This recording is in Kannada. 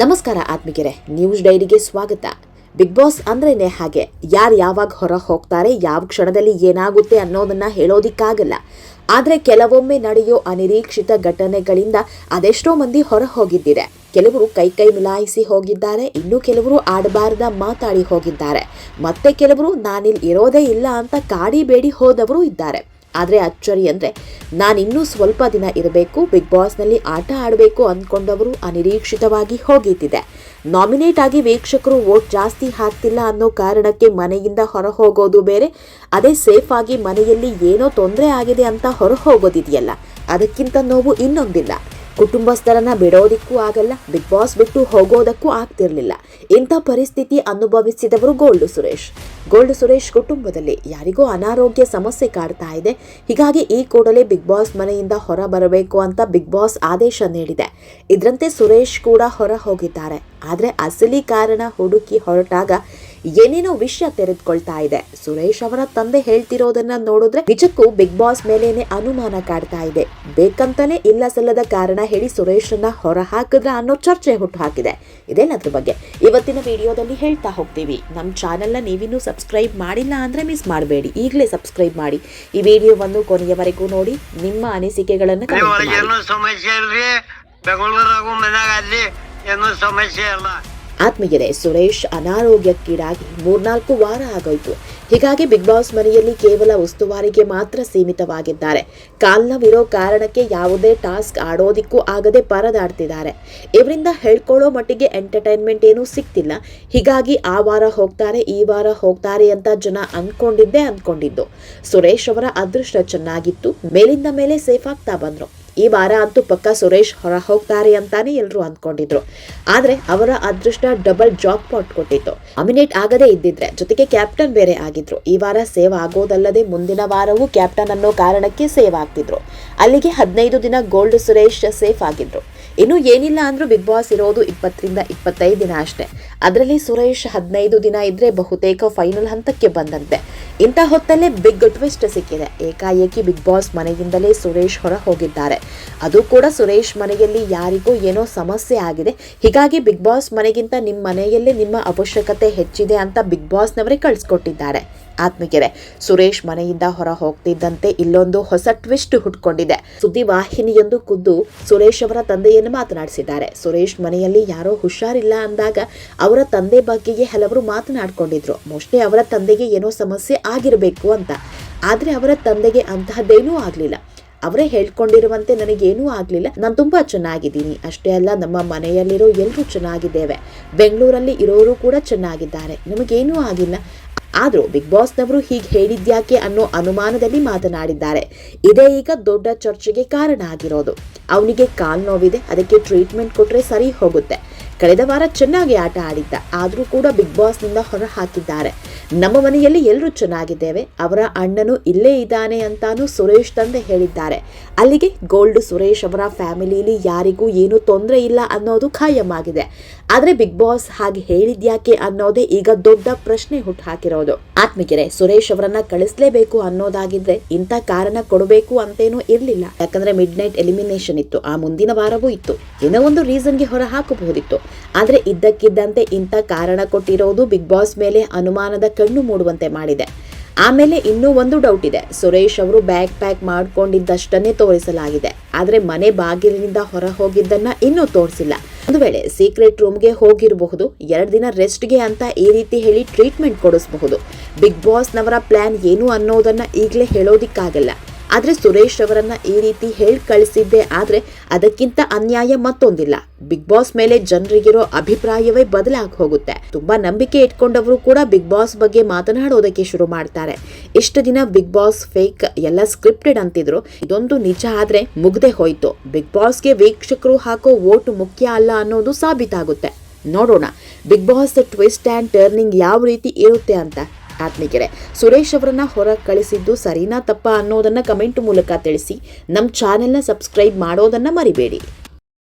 ನಮಸ್ಕಾರ ಆತ್ಮಿಕರೆ ನ್ಯೂಸ್ ಡೈರಿಗೆ ಸ್ವಾಗತ. ಬಿಗ್ ಬಾಸ್ ಅಂದ್ರೇನೆ ಹಾಗೆ, ಯಾರು ಯಾವಾಗ ಹೊರ ಹೋಗ್ತಾರೆ, ಯಾವ ಕ್ಷಣದಲ್ಲಿ ಏನಾಗುತ್ತೆ ಅನ್ನೋದನ್ನ ಹೇಳೋದಿಕ್ಕಾಗಲ್ಲ. ಆದರೆ ಕೆಲವೊಮ್ಮೆ ನಡೆಯೋ ಅನಿರೀಕ್ಷಿತ ಘಟನೆಗಳಿಂದ ಅದೆಷ್ಟೋ ಮಂದಿ ಹೊರ ಹೋಗಿದ್ದಿದೆ. ಕೆಲವರು ಕೈ ಕೈ ಮಿಲಾಯಿಸಿ ಹೋಗಿದ್ದಾರೆ, ಇನ್ನು ಕೆಲವರು ಆಡಬಾರದ ಮಾತಾಡಿ ಹೋಗಿದ್ದಾರೆ. ಮತ್ತೆ ಕೆಲವರು ನಾನಿಲ್ಲಿ ಇರೋದೇ ಇಲ್ಲ ಅಂತ ಕಾಡಿ ಬೇಡಿ ಹೋದವರು ಇದ್ದಾರೆ. ಆದರೆ ಅಚ್ಚರಿ ಅಂದರೆ, ನಾನಿನ್ನೂ ಸ್ವಲ್ಪ ದಿನ ಇರಬೇಕು, ಬಿಗ್ ಬಾಸ್ನಲ್ಲಿ ಆಟ ಆಡಬೇಕು ಅಂದ್ಕೊಂಡವರು ಅನಿರೀಕ್ಷಿತವಾಗಿ ಹೋಗಿದ್ದಿದೆ ನಾಮಿನೇಟ್ ಆಗಿ ವೀಕ್ಷಕರು ವೋಟ್ ಜಾಸ್ತಿ ಹಾಕ್ತಿಲ್ಲ ಅನ್ನೋ ಕಾರಣಕ್ಕೆ ಮನೆಯಿಂದ ಹೊರ ಹೋಗೋದು ಬೇರೆ, ಅದೇ ಸೇಫ್ ಆಗಿ ಮನೆಯಲ್ಲಿ ಏನೋ ತೊಂದರೆ ಆಗಿದೆ ಅಂತ ಹೊರ ಹೋಗೋದಿದೆಯಲ್ಲ ಅದಕ್ಕಿಂತ ನೋವು ಇನ್ನೊಂದಿಲ್ಲ. ಕುಟುಂಬಸ್ಥರನ್ನ ಬಿಡೋದಿಕ್ಕೂ ಆಗಲ್ಲ, ಬಿಗ್ ಬಾಸ್ ಬಿಟ್ಟು ಹೋಗೋದಕ್ಕೂ ಆಗ್ತಿರ್ಲಿಲ್ಲ. ಇಂಥ ಪರಿಸ್ಥಿತಿ ಅನುಭವಿಸಿದವರು ಗೋಲ್ಡು ಸುರೇಶ್. ಗೋಲ್ಡು ಸುರೇಶ್ ಕುಟುಂಬದಲ್ಲಿ ಯಾರಿಗೋ ಅನಾರೋಗ್ಯ ಸಮಸ್ಯೆ ಕಾಡ್ತಾ ಇದೆ. ಹೀಗಾಗಿ ಈ ಕೂಡಲೇ ಬಿಗ್ ಬಾಸ್ ಮನೆಯಿಂದ ಹೊರ ಬರಬೇಕು ಅಂತ ಬಿಗ್ ಬಾಸ್ ಆದೇಶ ನೀಡಿದೆ. ಇದರಂತೆ ಸುರೇಶ್ ಕೂಡ ಹೊರ ಹೋಗಿದ್ದಾರೆ. ಆದರೆ ಅಸಲಿ ಕಾರಣ ಹುಡುಕಿ ಹೊರಟಾಗ ಏನೇನೋ ವಿಷಯ ತೆರೆದುಕೊಳ್ತಾ ಇದೆ. ಸುರೇಶ್ ಅವರ ತಂದೆ ಹೇಳ್ತಿರೋದನ್ನ ನೋಡಿದ್ರೆ ನಿಜಕ್ಕೂ ಬಿಗ್ ಬಾಸ್ ಮೇಲೇನೆ ಅನುಮಾನ ಕಾಡ್ತಾ ಇದೆ. ಬೇಕಂತಾನೆ ಇಲ್ಲ ಸಲ್ಲದ ಕಾರಣ ಹೇಳಿ ಸುರೇಶನ್ನ ಹೊರ ಹಾಕಿದ್ರ ಅನ್ನೋ ಚರ್ಚೆ ಹುಟ್ಟು ಹಾಕಿದೆ ಇದೇನದ್ರ ಬಗ್ಗೆ ಇವತ್ತಿನ ವಿಡಿಯೋದಲ್ಲಿ ಹೇಳ್ತಾ ಹೋಗ್ತೀವಿ. ನಮ್ಮ ಚಾನೆಲ್ನ ನೀವಿನ್ನೂ ಸಬ್ಸ್ಕ್ರೈಬ್ ಮಾಡಿಲ್ಲ ಅಂದ್ರೆ ಮಿಸ್ ಮಾಡಬೇಡಿ. ಈಗಲೇ ಸಬ್ಸ್ಕ್ರೈಬ್ ಮಾಡಿ. ಈ ವಿಡಿಯೋವನ್ನು ಕೊನೆಯವರೆಗೂ ನೋಡಿ. ನಿಮ್ಮ ಅನಿಸಿಕೆಗಳನ್ನು ಬೆಂಗಳೂರಾಗೂ ಮನ್ಯಾಗ ಅಲ್ಲಿ ಏನೂ ಸಮಸ್ಯೆ ಇಲ್ಲ. ಆತ್ಮೀಯರೇ, ಸುರೇಶ್ ಅನಾರೋಗ್ಯಕ್ಕೀಡಾಗಿ ಮೂರ್ನಾಲ್ಕು ವಾರ ಆಗೋಯ್ತು. ಹೀಗಾಗಿ ಬಿಗ್ ಬಾಸ್ ಮನೆಯಲ್ಲಿ ಕೇವಲ ಉಸ್ತುವಾರಿಗೆ ಮಾತ್ರ ಸೀಮಿತವಾಗಿದ್ದಾರೆ. ಕಾಲ್ನವಿರೋ ಕಾರಣಕ್ಕೆ ಯಾವುದೇ ಟಾಸ್ಕ್ ಆಡೋದಿಕ್ಕೂ ಆಗದೆ ಪರದಾಡ್ತಿದ್ದಾರೆ. ಇವರಿಂದ ಹೇಳ್ಕೊಳ್ಳೋ ಮಟ್ಟಿಗೆ ಎಂಟರ್ಟೈನ್ಮೆಂಟ್ ಏನೂ ಸಿಗ್ತಿಲ್ಲ ಹೀಗಾಗಿ ಆ ವಾರ ಹೋಗ್ತಾರೆ, ಈ ವಾರ ಹೋಗ್ತಾರೆ ಅಂತ ಜನ ಅಂದ್ಕೊಂಡಿದ್ದೆ ಅಂದ್ಕೊಂಡಿದ್ದು. ಸುರೇಶ್ ಅವರ ಅದೃಷ್ಟ ಚೆನ್ನಾಗಿತ್ತು, ಮೇಲಿಂದ ಮೇಲೆ ಸೇಫ್ ಆಗ್ತಾ ಬಂದ್ರು. ಈ ವಾರ ಅಂತೂ ಪಕ್ಕ ಸುರೇಶ್ ಹೊರ ಹೋಗ್ತಾರೆ ಅಂತಾನೆ ಎಲ್ಲರೂ ಅಂದ್ಕೊಂಡಿದ್ರು. ಆದ್ರೆ ಅವರ ಅದೃಷ್ಟ ಡಬಲ್ ಜಾಬ್ ಪಾಟ್ ಕೊಟ್ಟಿತ್ತು. ಅಮಿನೇಟ್ ಆಗದೇ ಇದ್ದಿದ್ರೆ ಜೊತೆಗೆ ಕ್ಯಾಪ್ಟನ್ ಬೇರೆ ಆಗಿದ್ರು. ಈ ವಾರ ಸೇವ್ ಆಗೋದಲ್ಲದೆ ಮುಂದಿನ ವಾರವೂ ಕ್ಯಾಪ್ಟನ್ ಅನ್ನೋ ಕಾರಣಕ್ಕೆ ಸೇವ್ ಆಗ್ತಿದ್ರು. ಅಲ್ಲಿಗೆ ಹದಿನೈದು ದಿನ ಗೋಲ್ಡ್ ಸುರೇಶ್ ಸೇಫ್ ಆಗಿದ್ರು. ಇನ್ನು ಏನಿಲ್ಲ ಅಂದ್ರೂ ಬಿಗ್ ಬಾಸ್ ಇರೋದು ಇಪ್ಪತ್ತರಿಂದ ಇಪ್ಪತ್ತೈದು ದಿನ ಅಷ್ಟೇ. ಅದರಲ್ಲಿ ಸುರೇಶ್ ಹದಿನೈದು ದಿನ ಇದ್ದರೆ ಬಹುತೇಕ ಫೈನಲ್ ಹಂತಕ್ಕೆ ಬಂದಂತೆ. ಇಂಥ ಹೊತ್ತಲ್ಲೇ ಬಿಗ್ ಟ್ವಿಸ್ಟ್ ಸಿಕ್ಕಿದೆ. ಏಕಾಏಕಿ ಬಿಗ್ ಬಾಸ್ ಮನೆಯಿಂದಲೇ ಸುರೇಶ್ ಹೊರ ಹೋಗಿದ್ದಾರೆ. ಅದು ಕೂಡ ಸುರೇಶ್ ಮನೆಯಲ್ಲಿ ಯಾರಿಗೂ ಏನೋ ಸಮಸ್ಯೆ ಆಗಿದೆ. ಹೀಗಾಗಿ ಬಿಗ್ ಬಾಸ್ ಮನೆಗಿಂತ ನಿಮ್ಮ ಮನೆಯಲ್ಲೇ ನಿಮ್ಮ ಅವಶ್ಯಕತೆ ಹೆಚ್ಚಿದೆ ಅಂತ ಬಿಗ್ ಬಾಸ್ನವರೇ ಕಳಿಸ್ಕೊಟ್ಟಿದ್ದಾರೆ. ಆತ್ಮಿಕೆರೆ ಸುರೇಶ್ ಮನೆಯಿಂದ ಹೊರ ಹೋಗ್ತಿದ್ದಂತೆ ಇಲ್ಲೊಂದು ಹೊಸ ಟ್ವಿಸ್ಟ್ ಹುಟ್ಕೊಂಡಿದೆ. ಸುದ್ದಿ ವಾಹಿನಿಯೊಂದು ಖುದ್ದು ಸುರೇಶ್ ಅವರ ತಂದೆಯನ್ನು ಮಾತನಾಡಿಸಿದ್ದಾರೆ. ಸುರೇಶ್ ಮನೆಯಲ್ಲಿ ಯಾರೋ ಹುಷಾರಿಲ್ಲ ಅಂದಾಗ ಅವರ ತಂದೆ ಬಗ್ಗೆಯೇ ಹಲವರು ಮಾತನಾಡ್ಕೊಂಡಿದ್ರು. ಮೋಸ್ಟ್ಲಿ ಅವರ ತಂದೆಗೆ ಏನೋ ಸಮಸ್ಯೆ ಆಗಿರಬೇಕು ಅಂತ. ಆದ್ರೆ ಅವರ ತಂದೆಗೆ ಅಂತಹದ್ದೇನೂ ಆಗಲಿಲ್ಲ. ಅವರೇ ಹೇಳ್ಕೊಂಡಿರುವಂತೆ ನನಗೇನೂ ಆಗಲಿಲ್ಲ. ನಾನು ತುಂಬ ಚೆನ್ನಾಗಿದ್ದೀನಿ. ಅಷ್ಟೇ ಅಲ್ಲ, ನಮ್ಮ ಮನೆಯಲ್ಲಿರೋ ಎಲ್ಲರೂ ಚೆನ್ನಾಗಿದ್ದೇವೆ. ಬೆಂಗಳೂರಲ್ಲಿ ಇರೋರು ಕೂಡ ಚೆನ್ನಾಗಿದ್ದಾರೆ. ನಮಗೇನೂ ಆಗಿಲ್ಲ. ಆದರೂ ಬಿಗ್ ಬಾಸ್ನವರು ಹೀಗೆ ಹೇಳಿದ್ಯಾಕೆ ಅನ್ನೋ ಅನುಮಾನದಲ್ಲಿ ಮಾತನಾಡಿದ್ದಾರೆ. ಇದೇ ಈಗ ದೊಡ್ಡ ಚರ್ಚೆಗೆ ಕಾರಣ ಆಗಿರೋದು. ಅವನಿಗೆ ಕಾಲು ನೋವಿದೆ, ಅದಕ್ಕೆ ಟ್ರೀಟ್ಮೆಂಟ್ ಕೊಟ್ಟರೆ ಸರಿ ಹೋಗುತ್ತೆ. ಕಳೆದ ವಾರ ಚೆನ್ನಾಗಿ ಆಟ ಆಡಿದ್ದ. ಆದರೂ ಕೂಡ ಬಿಗ್ ಬಾಸ್ನಿಂದ ಹೊರ ಹಾಕಿದ್ದಾರೆ ನಮ್ಮ ಮನೆಯಲ್ಲಿ ಎಲ್ಲರೂ ಚೆನ್ನಾಗಿದ್ದೇವೆ. ಅವರ ಅಣ್ಣನು ಇಲ್ಲೇ ಇದ್ದಾನೆ ಅಂತಾನು ಸುರೇಶ್ ತಂದೆ ಹೇಳಿದ್ದಾರೆ. ಅಲ್ಲಿಗೆ ಗೋಲ್ಡ್ ಸುರೇಶ್ ಅವರ ಫ್ಯಾಮಿಲಿಲಿ ಯಾರಿಗೂ ಏನೂ ತೊಂದರೆ ಇಲ್ಲ ಅನ್ನೋದು ಖಾಯಮಾಗಿದೆ ಆದರೆ ಬಿಗ್ ಬಾಸ್ ಹಾಗೆ ಹೇಳಿದ್ಯಾಕೆ ಅನ್ನೋದೇ ಈಗ ದೊಡ್ಡ ಪ್ರಶ್ನೆ ಹುಟ್ಟು ಹಾಕಿರೋದು ಆತ್ಮಿಗೆರೆ ಸುರೇಶ್ ಅವರನ್ನ ಕಳಿಸ್ಲೇಬೇಕು ಅನ್ನೋದಾಗಿದ್ರೆ ಇಂಥ ಕಾರಣ ಕೊಡಬೇಕು ಅಂತೇನೂ ಇರಲಿಲ್ಲ. ಯಾಕಂದ್ರೆ ಮಿಡ್ ನೈಟ್ ಎಲಿಮಿನೇಷನ್ ಇತ್ತು. ಆ ಮುಂದಿನ ವಾರವೂ ಇತ್ತು. ಏನೋ ಒಂದು ರೀಸನ್ಗೆ ಹೊರ ಹಾಕಬಹುದಿತ್ತು ಆದ್ರೆ ಇದ್ದಕ್ಕಿದ್ದಂತೆ ಇಂಥ ಕಾರಣ ಕೊಟ್ಟಿರೋದು ಬಿಗ್ ಬಾಸ್ ಮೇಲೆ ಅನುಮಾನದ ಕಣ್ಣು ಮೂಡುವಂತೆ ಮಾಡಿದೆ. ಆಮೇಲೆ ಇನ್ನೂ ಒಂದು ಡೌಟ್ ಇದೆ. ಸುರೇಶ್ ಅವರು ಬ್ಯಾಗ್ ಪ್ಯಾಕ್ ಮಾಡ್ಕೊಂಡಿದ್ದಷ್ಟನ್ನೇ ತೋರಿಸಲಾಗಿದೆ. ಆದರೆ ಮನೆ ಬಾಗಿಲಿನಿಂದ ಹೊರ ಹೋಗಿದ್ದನ್ನ ಇನ್ನೂ ತೋರಿಸಿಲ್ಲ. ಒಂದು ವೇಳೆ ಸೀಕ್ರೆಟ್ ರೂಮ್ಗೆ ಹೋಗಿರಬಹುದು, ಎರಡು ದಿನ ರೆಸ್ಟ್ಗೆ ಅಂತ ಈ ರೀತಿ ಹೇಳಿ ಟ್ರೀಟ್ಮೆಂಟ್ ಕೊಡಿಸಬಹುದು. ಬಿಗ್ ಬಾಸ್ನವರ ಪ್ಲಾನ್ ಏನು ಅನ್ನೋದನ್ನ ಈಗಲೇ ಹೇಳೋದಿಕ್ಕಾಗಲ್ಲ. ಆದ್ರೆ ಸುರೇಶ್ ಅವರನ್ನ ಈ ರೀತಿ ಹೇಳಿ ಕಳಿಸಿದ್ದೆ ಆದರೆ ಅದಕ್ಕಿಂತ ಅನ್ಯಾಯ ಮತ್ತೊಂದಿಲ್ಲ. ಬಿಗ್ ಬಾಸ್ ಮೇಲೆ ಜನರಿಗಿರೋ ಅಭಿಪ್ರಾಯವೇ ಬದಲಾಗಿ ಹೋಗುತ್ತೆ. ತುಂಬಾ ನಂಬಿಕೆ ಇಟ್ಕೊಂಡವರು ಕೂಡ ಬಿಗ್ ಬಾಸ್ ಬಗ್ಗೆ ಮಾತನಾಡೋದಕ್ಕೆ ಶುರು ಮಾಡ್ತಾರೆ. ಇಷ್ಟು ದಿನ ಬಿಗ್ ಬಾಸ್ ಫೇಕ್ ಎಲ್ಲ ಸ್ಕ್ರಿಪ್ಟೆಡ್ ಅಂತಿದ್ರು. ಇದೊಂದು ನಿಜ ಆದ್ರೆ ಮುಗ್ದೆ ಹೋಯ್ತು. ಬಿಗ್ ಬಾಸ್ಗೆ ವೀಕ್ಷಕರು ಹಾಕೋ ವೋಟ್ ಮುಖ್ಯ ಅಲ್ಲ ಅನ್ನೋದು ಸಾಬೀತಾಗುತ್ತೆ. ನೋಡೋಣ. Big boss twist and turning ಯಾವ ರೀತಿ ಇರುತ್ತೆ ಅಂತ. ಆತ್ಮಿಗೆರೆ ಸುರೇಶ್ ಅವರನ್ನ ಹೊರ ಕಳಿಸಿದ್ದು ಸರಿನಾ ತಪ್ಪಾ ಅನ್ನೋದನ್ನ ಕಮೆಂಟ್ ಮೂಲಕ ತಿಳಿಸಿ ನಮ್ಮ ಚಾನೆಲ್ನ ಸಬ್ಸ್ಕ್ರೈಬ್ ಮಾಡೋದನ್ನ ಮರಿಬೇಡಿ.